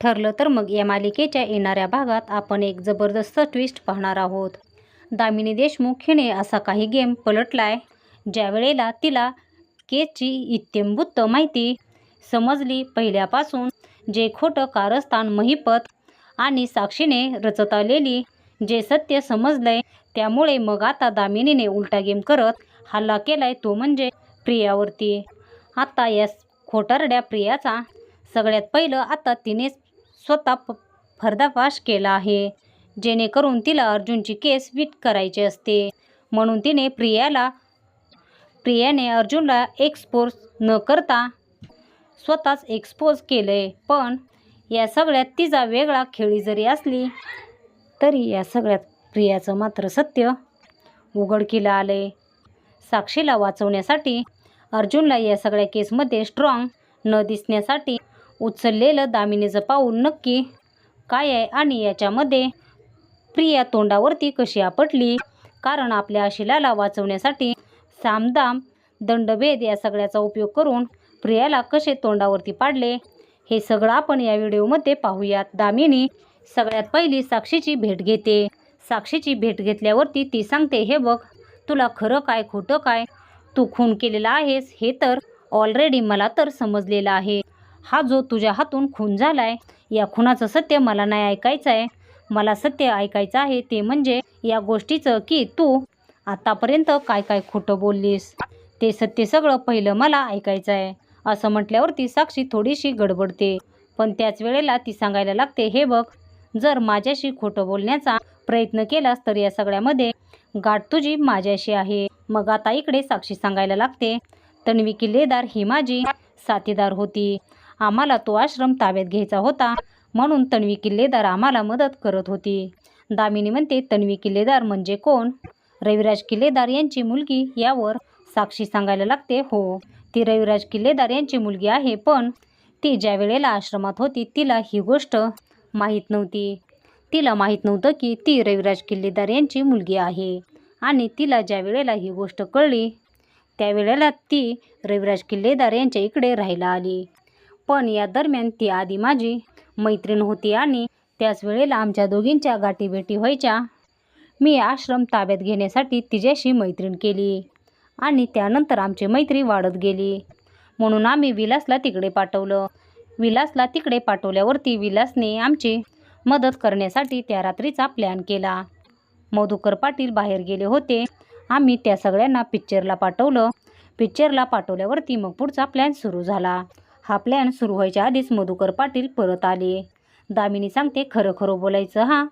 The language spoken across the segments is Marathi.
ठरलं तर मग या मालिकेच्या येणाऱ्या भागात आपण एक जबरदस्त ट्विस्ट पाहणार आहोत. दामिनी देशमुख हिने असा काही गेम पलटलाय. ज्या वेळेला तिला केसची इत्यंभूत माहिती समजली पहिल्यापासून जे खोटं कारस्थान महिपत आणि साक्षीने रचत आलेली जे सत्य समजलंय त्यामुळे मग आता दामिनीने उलटा गेम करत हल्ला केलाय तो म्हणजे प्रियावरती. आता या खोटारड्या प्रियाचा सगळ्यात पहिलं आता तिनेच स्वतः प पर्दाफाश केला आहे. जेणेकरून तिला अर्जुनची केस विट करायची असते. म्हणून तिने प्रियाला प्रियाने अर्जुनला एक्सपोज न करता स्वतःच एक्सपोज केले पण या सगळ्यात तिचा वेगळा खेळी जरी असली तरी या सगळ्यात प्रियाचं मात्र सत्य उघडकीला आले साक्षीला वाचवण्यासाठी अर्जुनला या सगळ्या केसमध्ये स्ट्रॉंग न दिसण्यासाठी उचललेलं दामिनीचं पाऊल नक्की काय आहे आणि याच्यामध्ये प्रिया तोंडावरती कशी आपटली? कारण आपल्या आशिलाला वाचवण्यासाठी सामदाम दंडभेद या सगळ्याचा उपयोग करून प्रियाला कसे तोंडावरती पाडले? हे सगळं आपण या व्हिडिओमध्ये पाहूयात. दामिनी सगळ्यात पहिली साक्षीची भेट घेते. साक्षीची भेट घेतल्यावरती ती सांगते हे बघ तुला खरं काय खोटं काय? तू खून केलेला आहेस हे तर ऑलरेडी मला तर समजलेलं आहे. हा जो तुझ्या हातून खून झालाय या खुनाचं सत्य मला नाही ऐकायचं आहे. मला सत्य ऐकायचं आहे ते म्हणजे या गोष्टीचं की तू आतापर्यंत काय काय खोटं बोललीस? ते सत्य सगळं पहिलं मला ऐकायचं आहे. असं म्हटल्यावरती साक्षी थोडीशी गडबडते. पण त्याच वेळेला ती सांगायला लागते हे बघ जर माझ्याशी खोटं बोलण्याचा प्रयत्न केलास तर या सगळ्यामध्ये गाठ तुझी माझ्याशी आहे. मग आता इकडे साक्षी सांगायला लागते तन्वी किल्लेदार ही माझी साथीदार होती. आम्हाला तो आश्रम ताब्यात घ्यायचा होता म्हणून तन्वी किल्लेदार आम्हाला मदत करत होती. दामिनी म्हणते तन्वी किल्लेदार म्हणजे कोण? रविराज किल्लेदार यांची मुलगी यावर साक्षी सांगायला लागते हो. ती रविराज किल्लेदार यांची मुलगी आहे पण ती ज्या वेळेला आश्रमात होती तिला ही गोष्ट माहीत नव्हती. तिला माहीत नव्हतं की ती रविराज किल्लेदार यांची मुलगी आहे आणि तिला ज्या वेळेला ही गोष्ट कळली त्यावेळेला ती रविराज किल्लेदार यांच्या इकडे राहायला आली. पण या दरम्यान ती आधी माझी मैत्रीण होती आणि त्याच वेळेला आमच्या दोघींच्या गाठीभेटी व्हायच्या. मी आश्रम ताब्यात घेण्यासाठी तिच्याशी मैत्रीण केली आणि त्यानंतर आमची मैत्री वाढत गेली. म्हणून आम्ही विलासला तिकडे पाठवलं. विलासला तिकडे पाठवल्यावरती विलासने आमची मदत करण्यासाठी त्या रात्रीचा प्लॅन केला. मधुकर पाटील बाहेर गेले होते. आम्ही त्या सगळ्यांना पिक्चरला पाठवलं. पिक्चरला पाठवल्यावरती मग पुढचा प्लॅन सुरू झाला. हा प्लॅन सुरू व्हायच्या आधीच मधुकर पाटील परत आले. दामिनी सांगते खरं खरं बोलायचं हा.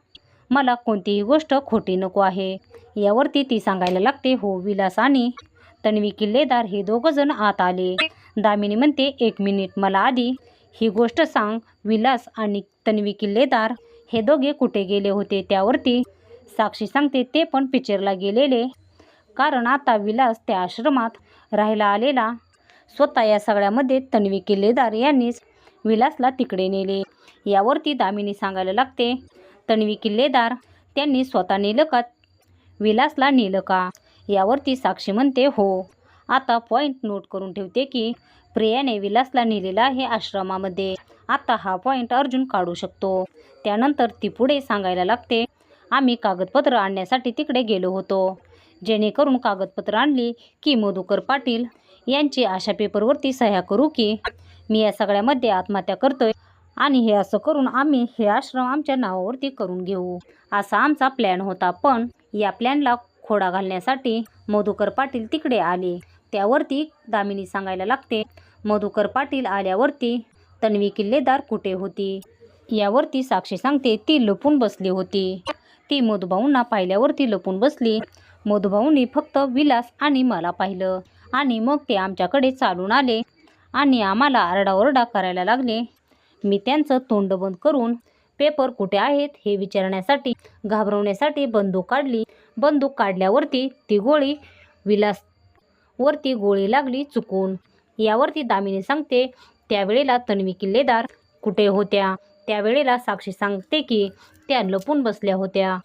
मला कोणतीही गोष्ट खोटी नको आहे. यावरती ती सांगायला लागते हो विलास आणि तन्वी किल्लेदार हे दोघंजण आत आले. दामिनी म्हणते एक मिनिट मला आधी ही गोष्ट सांग. विलास आणि तन्वी किल्लेदार हे दोघे कुठे गेले होते त्यावरती? साक्षी सांगते ते पण पिक्चरला गेलेले. कारण आता विलास त्या आश्रमात राहायला आलेला. स्वतः या सगळ्यामध्ये तन्वी किल्लेदार यांनीच विलासला तिकडे नेले. यावरती दामिनी सांगायला लागते तन्वी किल्लेदार त्यांनी स्वतः नेलं का? विलासला नेलं का? यावरती साक्षी म्हणते हो. आता पॉईंट नोट करून ठेवते की प्रियाने विलासला नेलेला आहे आश्रमामध्ये. आता हा पॉईंट अर्जुन काढू शकतो. त्यानंतर ती पुढे सांगायला लागते आम्ही कागदपत्र आणण्यासाठी तिकडे गेलो होतो. जेणेकरून कागदपत्र आणली की मधुकर पाटील यांची आशा पेपरवरती सह्या करू की मी या सगळ्यामध्ये आत्महत्या करतोय आणि हे असं करून आम्ही हे आश्रम आमच्या नावावरती करून घेऊ. असा आमचा प्लॅन होता पण या प्लॅनला खोडा घालण्यासाठी मधुकर पाटील तिकडे आले. त्यावरती दामिनी सांगायला लागते मधुकर पाटील आल्यावरती तन्वी किल्लेदार कुठे होती? यावरती साक्षी सांगते ती लपून बसली होती. ती मधुभाऊंना पाहिल्यावरती लपून बसली. मधुभाऊंनी फक्त विलास आणि मला पाहिलं. आणि मग ते आमच्याकडे चालून आले आणि आम्हाला आरडाओरडा करायला लागले. मी त्यांचं तोंड बंद करून पेपर कुठे आहेत हे विचारण्यासाठी घाबरवण्यासाठी बंदूक काढली. बंदूक काढल्यावरती ती गोळी विलास वरती गोळी लागली चुकून. यावरती दामिनी सांगते त्यावेळेला तन्वी किल्लेदार कुठे होत्या? त्यावेळेला साक्षी सांगते की त्या लपून बसल्या होत्या.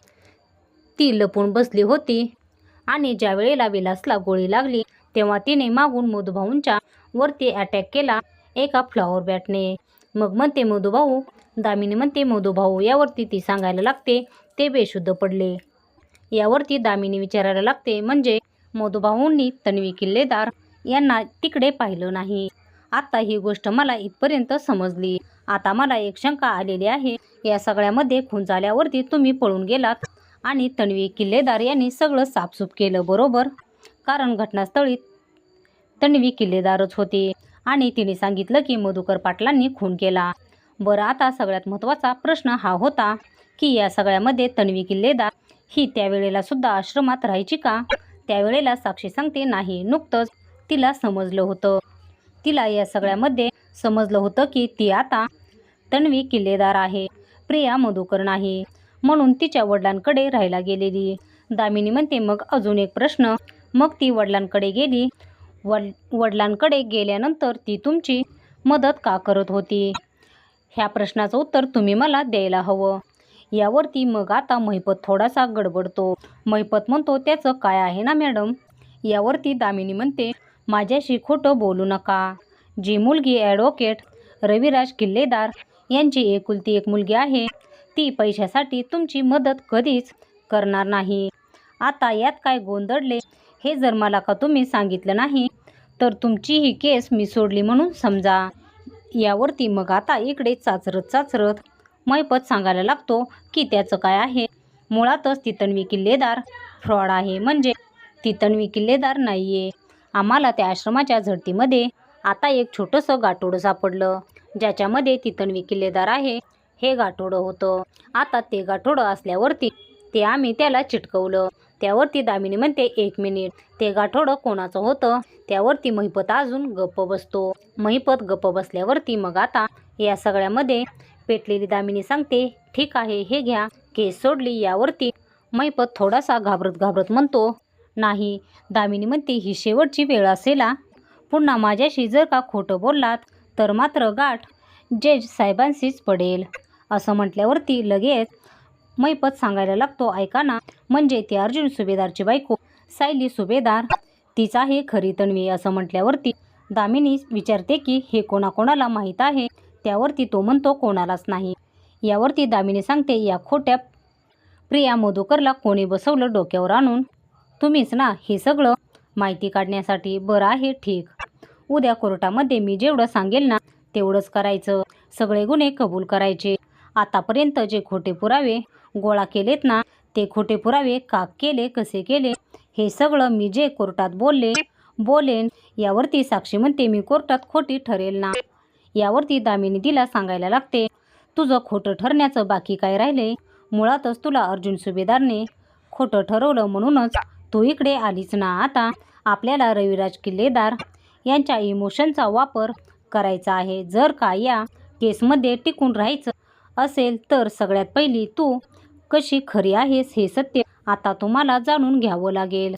ती लपून बसली होती आणि ज्या वेळेला विलासला गोळी लागली तेव्हा तिने मागून मधुभाऊंच्या वरती अटॅक केला एका फ्लॉवर बॅटने मग म्हणते मधुभाऊ. दामिनी म्हणते मधुभाऊ यावरती ती सांगायला लागते ते बेशुद्ध पडले. यावरती दामिनी विचारायला लागते म्हणजे मधुभाऊंनी तन्वी किल्लेदार यांना तिकडे पाहिलं नाही. आता ही गोष्ट मला इथपर्यंत समजली. आता मला एक शंका आलेली आहे. या सगळ्यामध्ये खून झाल्यावरती तुम्ही पळून गेलात आणि तन्वी किल्लेदार यांनी सगळं साफसूफ केलं बरोबर? कारण घटनास्थळी तन्वी किल्लेदारच होती आणि तिने सांगितलं की मधुकर पाटलांनी खून केला. बरं आता सगळ्यात महत्त्वाचा प्रश्न हा होता की या सगळ्यामध्ये तन्वी किल्लेदार ही त्यावेळेला सुद्धा आश्रमात राहायची का? त्यावेळेला साक्षी सांगते नाही नुकतंच तिला समजलं होतं. तिला या सगळ्यामध्ये समजलं होतं की ती आता तन्वी किल्लेदार आहे. प्रिया मधुकर नाही. म्हणून तिच्या वडिलांकडे राहायला गेलेली. दामिनी म्हणते मग अजून एक प्रश्न. मग ती वडिलांकडे गेली. वड वडिलांकडे गेल्यानंतर ती तुमची मदत का करत होती? ह्या प्रश्नाचं उत्तर तुम्ही मला द्यायला हवं. यावरती मग आता महिपत थोडासा गडबडतो. महिपत म्हणतो त्याचं काय आहे ना मॅडम? यावरती दामिनी म्हणते माझ्याशी खोटं बोलू नका. जी मुलगी ॲडव्होकेट रविराज किल्लेदार यांची एकुलती एक मुलगी आहे ती पैशासाठी तुमची मदत कधीच करणार नाही. आता यात काय गोंधळले हे जर मला का तुम्ही सांगितलं नाही तर तुमची ही केस मी सोडली म्हणून समजा. यावरती मग आता इकडे चाचरत चाचरत मैपत सांगायला लागतो की त्याचं काय आहे. मुळातच ती तन्वी किल्लेदार फ्रॉड आहे म्हणजे ती तन्वी किल्लेदार नाही आहे आम्हाला त्या आश्रमाच्या झडतीमध्ये आता एक छोटंसं गाठोडं सापडलं. ज्याच्यामध्ये ती तन्वी किल्लेदार आहे हे गाठोडं होतं. आता ते गाठोडं असल्यावरती ते आम्ही त्याला चिटकवलं. त्यावरती दामिनी म्हणते एक मिनिट. ते गाठोडं कोणाचं होतं? त्यावरती महिपत अजून गप्प बसतो. महिपत गप्प बसल्यावरती मग आता या सगळ्यामध्ये पेटलेली दामिनी सांगते ठीक आहे हे घ्या. केस सोडली यावरती. महिपत थोडासा घाबरत घाबरत म्हणतो नाही. दामिनी म्हणते ही शेवटची वेळ असेला पुन्हा माझ्याशी जर का खोटं बोललात तर मात्र गाठ जज साहेबांशीच पडेल. असं म्हटल्यावरती लगेच मैपत सांगायला लागतो ऐका ना म्हणजे ती अर्जुन सुभेदारची बायको सायली सुभेदार. तीच आहे खरी तन्वी असं म्हटल्यावरती दामिनी विचारते की हे कोणाकोणाला माहीत आहे? त्यावरती तो म्हणतो कोणालाच नाही. यावरती दामिनी सांगते या खोट्या प्रिया मधुकरला कोणी बसवलं डोक्यावर आणून? तुम्हीच ना हे सगळं माहिती काढण्यासाठी बरं आहे ठीक. उद्या कोर्टामध्ये मी जेवढं सांगेल ना तेवढंच करायचं. सगळे गुन्हे कबूल करायचे. आतापर्यंत जे खोटे पुरावे गोळा केलेत ना ते खोटे पुरावे का केले कसे केले हे सगळं मी जे कोर्टात बोलले बोलेन यावरती साक्षी म्हणते मी कोर्टात खोटी ठरेल ना. यावरती दामिनी तिला सांगायला लागते तुझं खोटं ठरण्याचं बाकी काय राहिले? मुळातच तुला अर्जुन सुभेदारने खोटं ठरवलं म्हणूनच तू इकडे आलीच ना आता. आपल्याला रविराज किल्लेदार यांच्या इमोशनचा वापर करायचा आहे. जर का या केसमध्ये टिकून राहायचं असेल तर सगळ्यात पहिली तू कशी खरी आहेस हे सत्य आता तुम्हाला जाणून घ्यावं लागेल.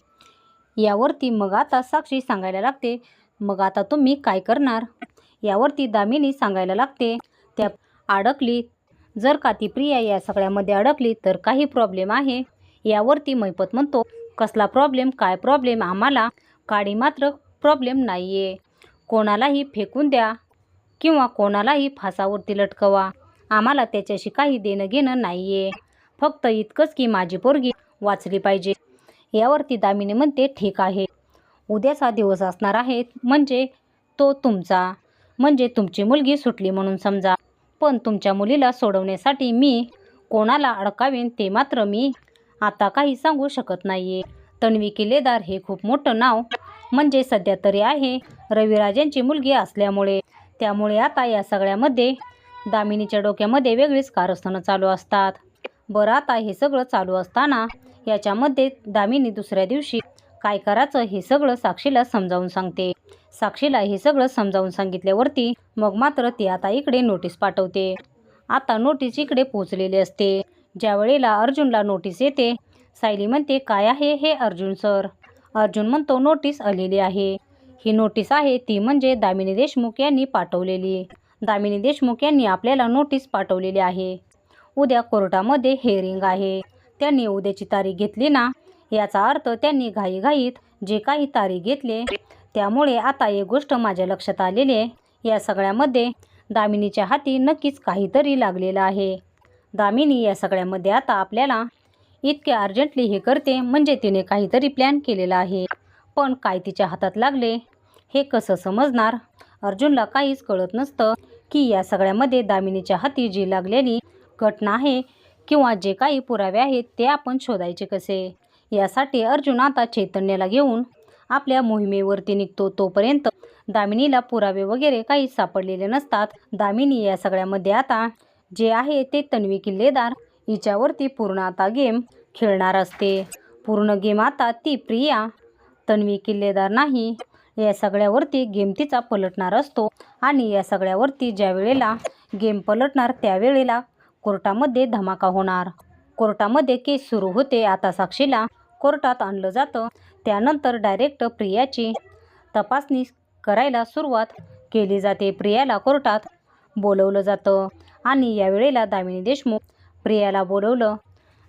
यावरती मग आता साक्षी सांगायला लागते मग आता तुम्ही काय करणार? यावरती दामिनी सांगायला लागते त्या अडकली. जर का ती प्रिया या सगळ्यामध्ये अडकली तर काही प्रॉब्लेम आहे. यावरती मैपत म्हणतो कसला प्रॉब्लेम काय प्रॉब्लेम आम्हाला काडी मात्र प्रॉब्लेम नाही आहे कोणालाही फेकून द्या किंवा कोणालाही फासावरती लटकवा. आम्हाला त्याच्याशी काही देणं घेणं नाही आहे फक्त इतकंच की माझी पोरगी वाचली पाहिजे. यावरती दामिनी म्हणते ठीक आहे. उद्याचा दिवस असणार आहे म्हणजे तो तुमचा. म्हणजे तुमची मुलगी सुटली म्हणून समजा. पण तुमच्या मुलीला सोडवण्यासाठी मी कोणाला अडकावेन ते मात्र मी आता काही सांगू शकत नाही आहे तन्वी किल्लेदार हे खूप मोठं नाव म्हणजे सध्या तरी आहे रविराजांची मुलगी असल्यामुळे. त्यामुळे आता या सगळ्यामध्ये दामिनीच्या डोक्यामध्ये वेगळीच कारस्थानं चालू असतात. बरं आता हे सगळं चालू असताना याच्यामध्ये दामिनी दुसऱ्या दिवशी काय करायचं हे सगळं साक्षीला समजावून सांगते. साक्षीला हे सगळं समजावून सांगितल्यावरती मग मात्र ती आता इकडे नोटीस पाठवते. आता नोटीस इकडे पोचलेली असते. ज्या वेळेला अर्जुनला नोटीस येते सायली म्हणते काय आहे हे अर्जुन सर अर्जुन म्हणतो नोटीस आलेली आहे. ही नोटीस आहे ती म्हणजे दामिनी देशमुख यांनी पाठवलेली. दामिनी देशमुख यांनी आपल्याला नोटीस पाठवलेली आहे. उद्या कोर्टामध्ये हेअरिंग आहे. त्यांनी उद्याची तारीख घेतली ना? याचा अर्थ त्यांनी घाईघाईत जे काही तारीख घेतले त्यामुळे आता एक गोष्ट माझ्या लक्षात आलेली आहे. या सगळ्यामध्ये दामिनीच्या हाती नक्कीच काहीतरी लागलेलं आहे. दामिनी या सगळ्यामध्ये आता आपल्याला इतके अर्जंटली हे करते म्हणजे तिने काहीतरी प्लॅन केलेला आहे. पण काय तिच्या हातात लागले हे कसं समजणार? अर्जुनला काहीच कळत नसतं. की या सगळ्यामध्ये दामिनीच्या हाती जी लागलेली घटना आहे किंवा जे काही पुरावे आहेत ते आपण शोधायचे कसे? यासाठी अर्जुन आता चैतन्याला घेऊन आपल्या मोहिमेवरती निघतो. तोपर्यंत दामिनीला पुरावे वगैरे काही सापडलेले नसतात. दामिनी या सगळ्यामध्ये आता जे आहे ते तन्वी किल्लेदार हिच्यावरती पूर्ण आता गेम खेळणार असते. पूर्ण गेम आता ती प्रिया तन्वी किल्लेदार नाही या सगळ्यावरती गेमतीचा पलटणार असतो. आणि या सगळ्यावरती ज्या वेळेला गेम पलटणार त्यावेळेला कोर्टामध्ये धमाका होणार. कोर्टामध्ये केस सुरू होते. आता साक्षीला कोर्टात आणलं जातं. त्यानंतर डायरेक्ट प्रियाची तपासणी करायला सुरुवात केली जाते. प्रियाला कोर्टात बोलवलं जातं. आणि यावेळेला दामिनी देशमुख प्रियाला बोलवलं.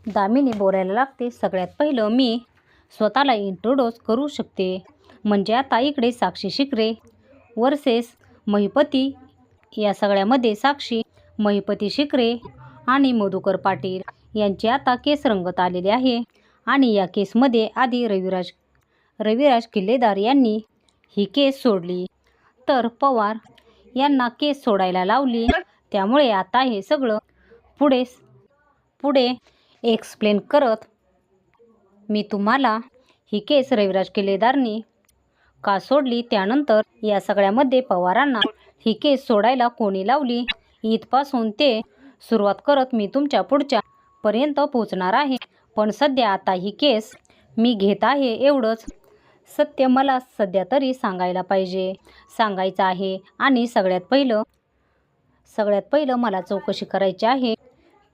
दामिनी बोलायला लागते. सगळ्यात पहिलं मी स्वतःला इंट्रोड्यूस करू शकते. म्हणजे आता इकडे साक्षी शिकरे. वर्सेस महिपती. या सगळ्यामध्ये साक्षी महिपती शिकरे आणि मधुकर पाटील यांची आता केस रंगत आलेले आहे. आणि या केसमध्ये आधी रविराज रविराज किल्लेदार यांनी ही केस सोडली. तर पवार यांना केस सोडायला लावली. त्यामुळे आता हे सगळं पुढे पुढे एक्सप्लेन करत मी तुम्हाला ही केस रविराज किल्लेदारनी का सोडली त्यानंतर या सगळ्यामध्ये पवारांना ही केस सोडायला कोणी लावली? इथपासून ते सुरुवात करत मी तुमच्या पुढच्या पर्यंत पोचणार आहे. पण सध्या आता ही केस मी घेत आहे एवढंच. सत्य मला सध्या तरी सांगायला पाहिजे. सांगायचं आहे आणि सगळ्यात पहिलं सगळ्यात पहिलं मला चौकशी करायची आहे.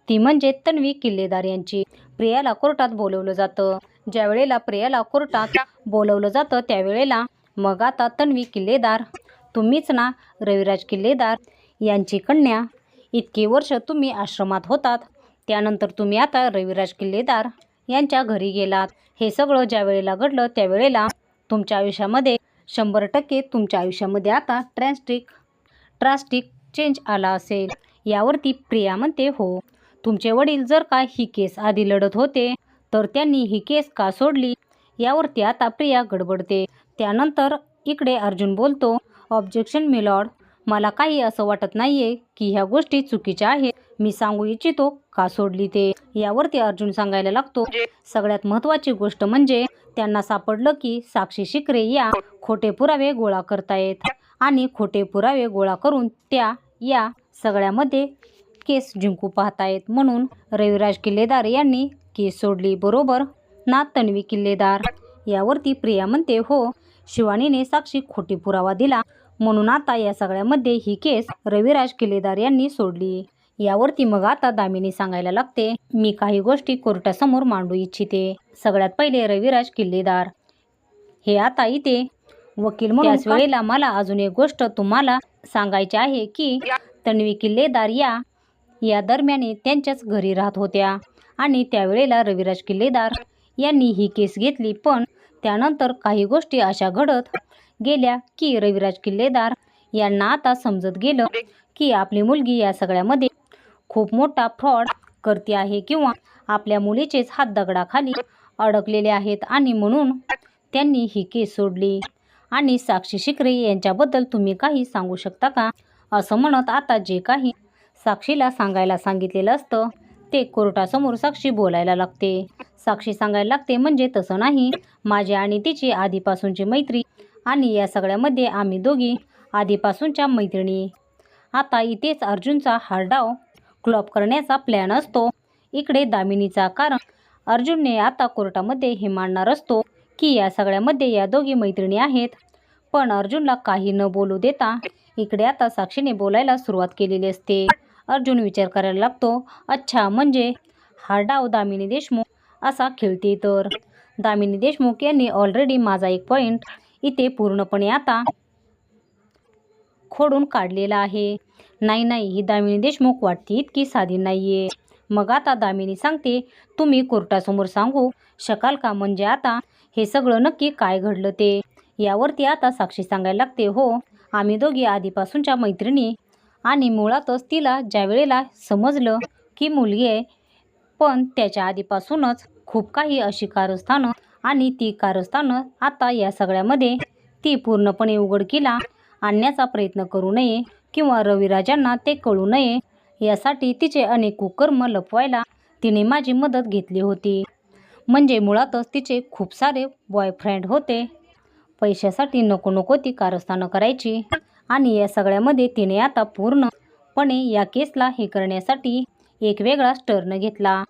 ती म्हणजे तन्वी किल्लेदार यांची. प्रियाला कोर्टात बोलवलं जातं. ज्या वेळेला प्रियाला कोर्टात बोलवलं जातं त्यावेळेला मग आता तन्वी किल्लेदार. तुम्हीच ना रविराज किल्लेदार. यांची कन्या. इतकी वर्ष तुम्ही आश्रमात होतात. त्यानंतर तुम्ही आता रविराज किल्लेदार. यांच्या घरी गेलात. हे सगळं ज्या वेळेला घडलं त्यावेळेला तुमच्या आयुष्यामध्ये शंभर टक्के तुमच्या आयुष्यामध्ये आता ट्रॅस्टिक ट्रास्टिक चेंज आला असेल. यावरती प्रिया म्हणते हो तुमचे वडील जर का ही केस आधी लढत होते तर त्यांनी ही केस का सोडली? यावरती आता प्रिया गडबडते. त्यानंतर इकडे अर्जुन बोलतो ऑब्जेक्शन मिलॉर्ड मला काही असं वाटत नाहीये की ह्या गोष्टी चुकीच्या आहेत. मी सांगू इच्छितो का सोडली ते? यावरती अर्जुन सांगायला लागतो सगळ्यात महत्त्वाची गोष्ट म्हणजे त्यांना सापडलं की साक्षी शिकरे या खोटे पुरावे गोळा करतायत आणि खोटे पुरावे गोळा करून त्या या सगळ्यामध्ये केस जिंकू पाहतायत. म्हणून रविराज किल्लेदार यांनी केस सोडली बरोबर ना तन्वी किल्लेदार. यावरती प्रिया म्हणते हो शिवानीने साक्षी खोटी पुरावा दिला. म्हणून आता या सगळ्यामध्ये ही केस रविराज किल्लेदार यांनी सोडली. यावरती मग आता दामिनी सांगायला लागते मी काही गोष्टी कोर्टासमोर मांडू इच्छिते. सगळ्यात पहिले रविराज किल्लेदार हे आता इथे वकील म्हणून त्याच वेळेला मला अजून एक गोष्ट तुम्हाला सांगायची आहे की तन्वी किल्लेदार या या दरम्यान त्यांच्याच घरी राहत होत्या. आणि त्यावेळेला रविराज किल्लेदार यांनी ही केस घेतली पण त्यानंतर काही गोष्टी अशा घडत गेल्या की रविराज किल्लेदार यांना आता समजत गेलं की आपली मुलगी या सगळ्यामध्ये खूप मोठा फ्रॉड करते आहे किंवा आपल्या मुलीचेच हात दगडाखाली अडकलेले आहेत आणि म्हणून त्यांनी ही केस सोडली. आणि साक्षी शिकरे यांच्याबद्दल तुम्ही काही सांगू शकता का? असं म्हणत आता जे काही साक्षीला सांगायला सांगितलेलं असतं ते कोर्टासमोर साक्षी बोलायला लागते. साक्षी सांगायला लागते म्हणजे तसं नाही. माझी आणि तिची आधीपासूनची मैत्री आणि या सगळ्यामध्ये आम्ही दोघी आधीपासूनच्या मैत्रिणी. आता इथेच अर्जुनचा हारडाव क्लॉप करण्याचा प्लॅन असतो. इकडे दामिनीचा कारण अर्जुनने आता कोर्टामध्ये हे मांडणार असतो की या सगळ्यामध्ये या दोघी मैत्रिणी आहेत. पण अर्जुनला काही न बोलू देता इकडे आता साक्षीने बोलायला सुरुवात केलेली असते. अर्जुन विचार करायला लागतो अच्छा म्हणजे हा डाव दामिनी देशमुख असा खेळते तर? दामिनी देशमुख यांनी ऑलरेडी माझा एक पॉईंट इथे पूर्णपणे आता खोडून काढलेला आहे. नाही नाही ही दामिनी देशमुख वाटते इतकी साधी नाही आहे मग आता दामिनी सांगते तुम्ही कोर्टासमोर सांगू शकाल का? म्हणजे आता हे सगळं नक्की काय घडलं ते? यावरती आता साक्षी सांगायला लागते हो आम्ही दोघी आधीपासूनच्या मैत्रिणी आणि मुळातच तिला ज्या वेळेला समजलं की मुलगी आहे पण त्याच्या आधीपासूनच खूप काही अशी कारस्थानं आणि ती कारस्थानं आता या सगळ्यामध्ये ती पूर्णपणे उघडकीला आणण्याचा प्रयत्न करू नये किंवा रविराजांना ते कळू नये यासाठी तिचे अनेक कुकर्म लपवायला तिने माझी मदत घेतली होती. म्हणजे मुळातच तिचे खूप सारे बॉयफ्रेंड होते. पैशासाठी नको नको ती कारस्थानं करायची. आणि या सगळ्यामध्ये तिने आता पूर्णपणे या केसला हे करण्यासाठी एक वेगळाच टर्न घेतला.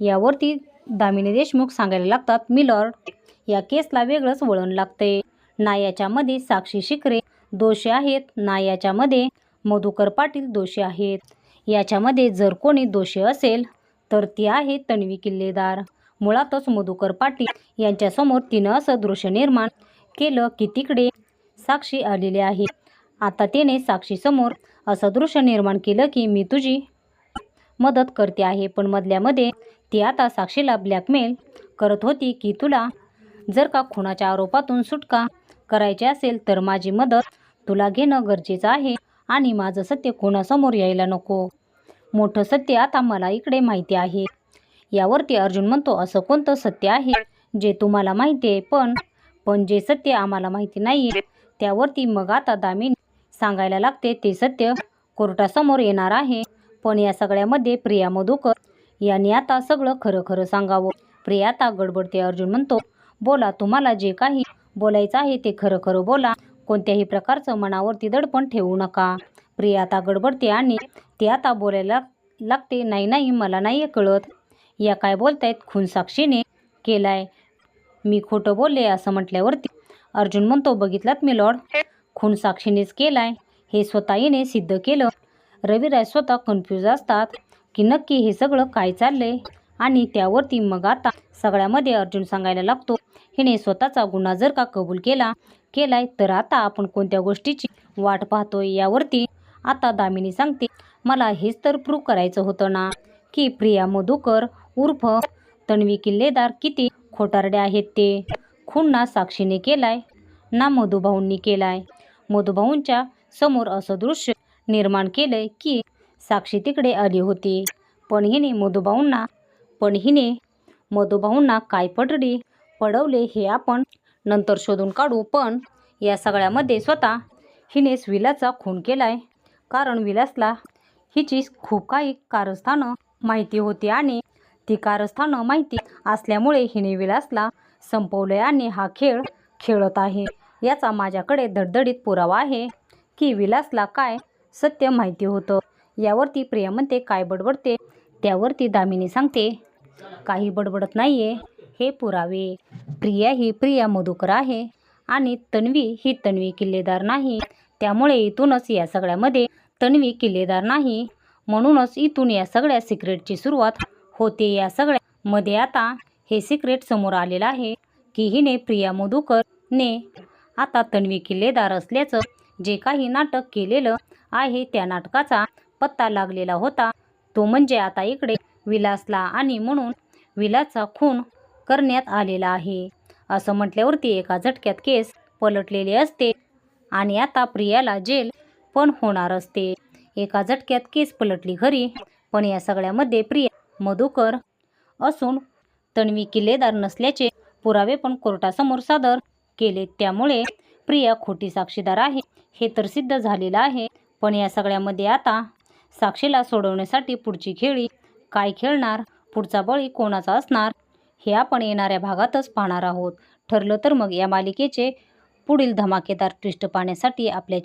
यावरती दामिनी देशमुख सांगायला लागतात मिलॉर्ड या केसला वेगळंच वळण लागते ना याच्यामध्ये साक्षी शिकरे दोषी आहेत ना याच्यामध्ये मधुकर पाटील दोषी आहेत. याच्यामध्ये जर कोणी दोषी असेल तर ती आहे तन्वी किल्लेदार. मुळातच मधुकर पाटील यांच्यासमोर तिनं असं दृश्य निर्माण केलं की तिकडे साक्षी आलेली आहे आता तिने साक्षीसमोर असं दृश्य निर्माण केलं की मी तुझी मदत करते आहे. पण मधल्यामध्ये ती आता साक्षीला ब्लॅकमेल करत होती की तुला जर का खुनाच्या आरोपातून सुटका करायची असेल तर माझी मदत तुला घेणं गरजेचं आहे आणि माझं सत्य कोणासमोर यायला नको. मोठं सत्य आता मला इकडे माहिती आहे. यावरती अर्जुन म्हणतो असं कोणतं सत्य आहे जे तुम्हाला माहिती आहे? पण पण जे सत्य आम्हाला माहिती नाही आहे त्यावरती मग आता दामिनी सांगायला लागते ते सत्य कोर्टासमोर येणार आहे. पण या सगळ्यामध्ये प्रिया मधुकर यांनी आता सगळं खरं खरं सांगावं. प्रिया आता गडबडते. अर्जुन म्हणतो बोला तुम्हाला जे काही बोलायचं आहे ते खरं खरं बोला. कोणत्याही प्रकारचं मनावरती दडपण ठेवू नका. प्रिया आता गडबडते आणि ते आता बोलायला लागते. नाही नाही मला नाही कळत. या काय बोलतायत? खून साक्षीने केलाय. मी खोटं बोलले असं म्हटल्यावरती अर्जुन म्हणतो बघितलात मी लॉर्ड खून साक्षीनेच केलाय. हे स्वतः हिने सिद्ध केलं. रविराय स्वतः कन्फ्यूज असतात की नक्की हे सगळं काय चाललंय? आणि त्यावरती मग आता सगळ्यामध्ये अर्जुन सांगायला लागतो हिने स्वतःचा गुन्हा जर का कबूल केला केलाय तर आता आपण कोणत्या गोष्टीची वाट पाहतोय यावरती आता दामिनी सांगते मला हेच तर प्रूव्ह करायचं होतं ना की प्रिया मधुकर उर्फ तन्वी किल्लेदार किती खोटारडे आहेत ते. खून ना साक्षीने केलाय ना मधुभाऊंनी केलाय. मधुभाऊंच्या समोर असं दृश्य निर्माण केलंय की साक्षी तिकडे आली होती. पण हिने मधुभाऊंना पण हिने मधुभाऊंना काय पटडी पडवले हे आपण नंतर शोधून काढू पण या सगळ्यामध्ये स्वतः हिनेच विलाचा खून केलाय. कारण विलासला हिची खूप काही कारस्थानं माहिती होती आणि ती कारस्थानं माहिती असल्यामुळे हिने विलासला संपवले आणि हा खेळ खेळत आहे. याचा माझ्याकडे धडधडीत पुरावा आहे की विलासला काय सत्य माहिती होतं? यावरती प्रिया म्हणते काय बडबडते? त्यावरती दामिनी सांगते काही बडबडत नाही आहे हे पुरावे. प्रिया ही प्रिया मधुकर आहे आणि तन्वी ही तन्वी किल्लेदार नाही. त्यामुळे इथूनच या सगळ्यामध्ये तन्वी किल्लेदार नाही. म्हणूनच इथून या सगळ्या सिक्रेटची सुरुवात होते या सगळ्यामध्ये आता हे सिक्रेट समोर आलेलं आहे की हिने प्रिया मधुकरने आता तन्वी किल्लेदार असल्याचं जे काही नाटक केलेलं आहे त्या नाटकाचा पत्ता लागलेला होता. तो म्हणजे आता इकडे विलासला आणि म्हणून विलासचा खून करण्यात आलेला आहे. असं म्हटल्यावरती एका झटक्यात केस पलटलेले असते आणि आता प्रियाला जेल पण होणार असते. एका झटक्यात केस पलटली घरी पण या सगळ्यामध्ये प्रिया मधुकर असून तन्वी किल्लेदार नसल्याचे पुरावे पण कोर्टासमोर सादर केले. त्यामुळे प्रिया खोटी साक्षीदार आहे. हे तर सिद्ध झालेलं आहे. पण या सगळ्यामध्ये आता साक्षीला सोडवण्यासाठी पुढची खेळी काय खेळणार? पुढचा बळी कोणाचा असणार? हे आपण येणाऱ्या भागातच पाहणार आहोत. ठरलं तर मग या मालिकेचे पुढील धमाकेदार ट्विस्ट पाहण्यासाठी आपल्या